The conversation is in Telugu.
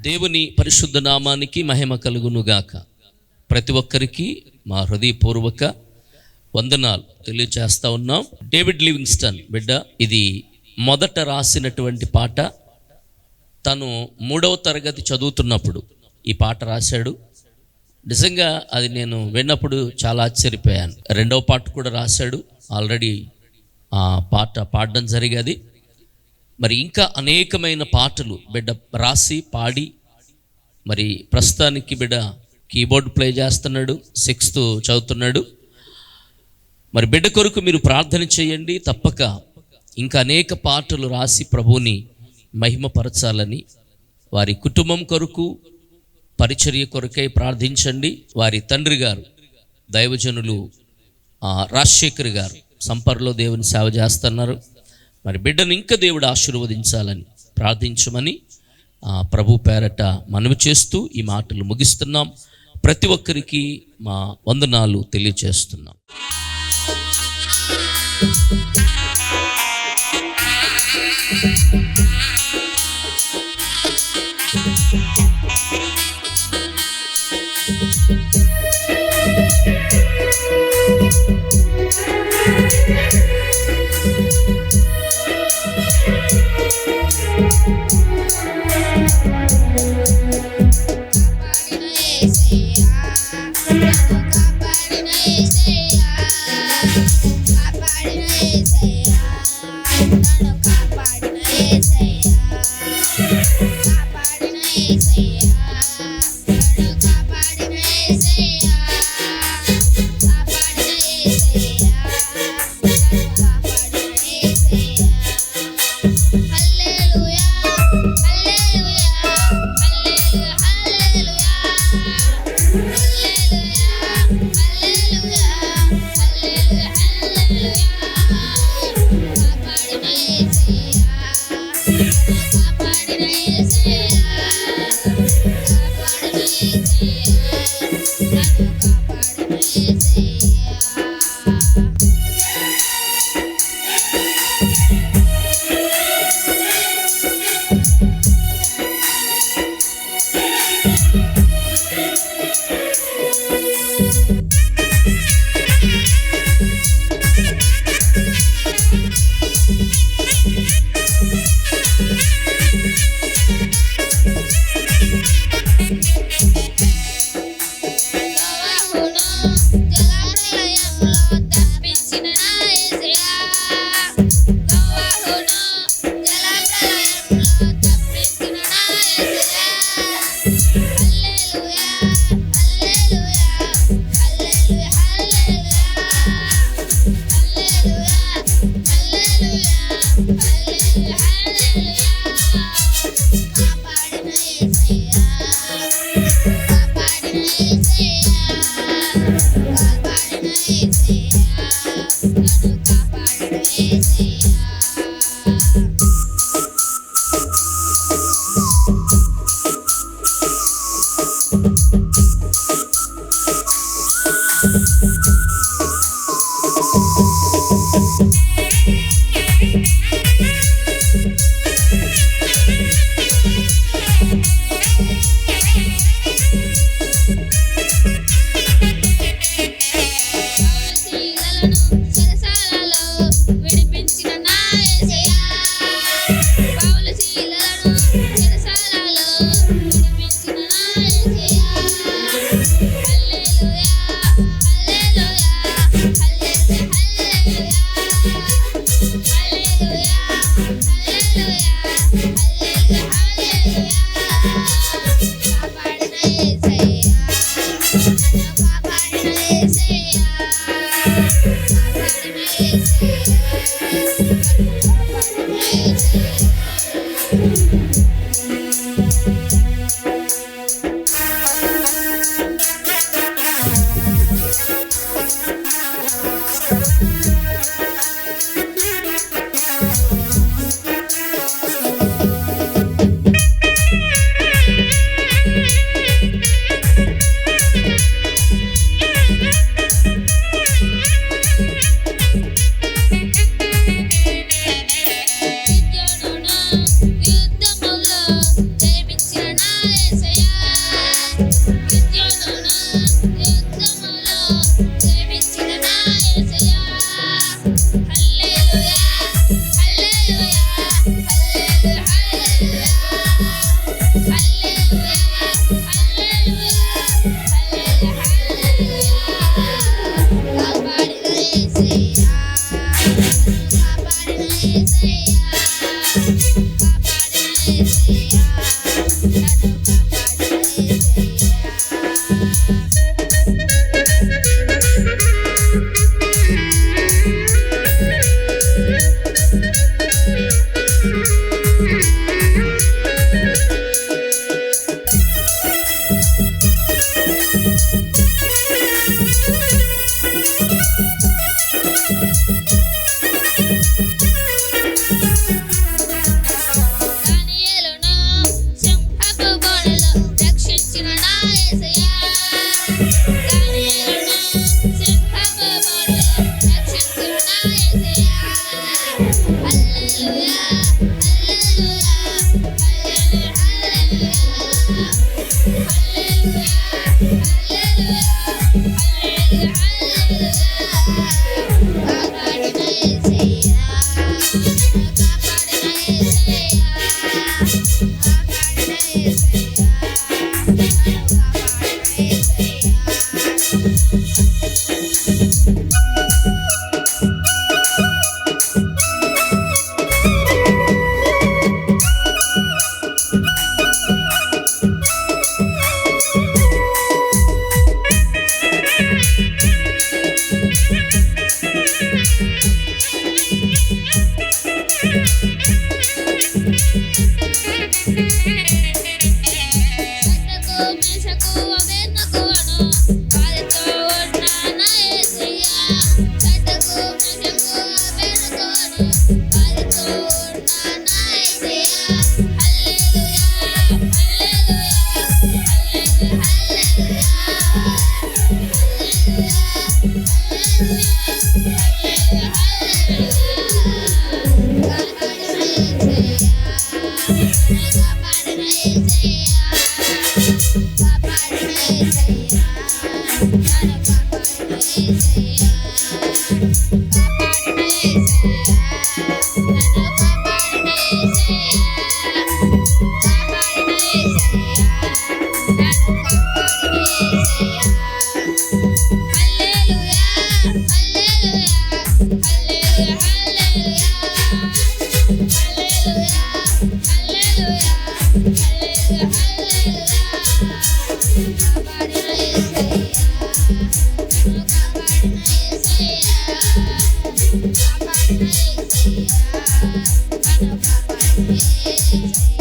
దేవుని పరిశుద్ధ నామానికి మహిమ కలుగునుగాక. ప్రతి ఒక్కరికి మా హృదయపూర్వక వందనాలు తెలియచేస్తా ఉన్నాం. డేవిడ్ లివింగ్స్టన్ బిడ్డ ఇది మొదట రాసినటువంటి పాట. తను మూడవ తరగతి చదువుతున్నప్పుడు ఈ పాట రాశాడు. నిజంగా అది నేను విన్నప్పుడు చాలా ఆశ్చర్యపోయాను. రెండవ పాట కూడా రాశాడు. ఆల్రెడీ ఆ పాట పాడడం జరిగేది. మరి ఇంకా అనేకమైన పాటలు బిడ్డ రాసి పాడి మరి ప్రస్తుతానికి బిడ్డ కీబోర్డ్ ప్లే చేస్తున్నాడు సిక్స్త్ చదువుతున్నాడు. మరి బిడ్డ కొరకు మీరు ప్రార్థన చేయండి తప్పక ఇంకా అనేక పాటలు రాసి ప్రభువుని మహిమపరచాలని వారి కుటుంబం కొరకు పరిచర్య కొరకై ప్రార్థించండి. వారి తండ్రి గారు దైవజనులు రాజశేఖర్ గారు సంపర్లో దేవుని సేవ చేస్తున్నారు. మరి బిడ్డను ఇంకా దేవుడు ఆశీర్వదించాలని ప్రార్థించమని ఆ, ప్రభు పేరట మనవి చేస్తూ ఈ మాటలు ముగిస్తున్నాం. ప్రతి ఒక్కరికి మా వందనాలు తెలియచేస్తున్నాం. కాపాడిన Yeah. Yeah.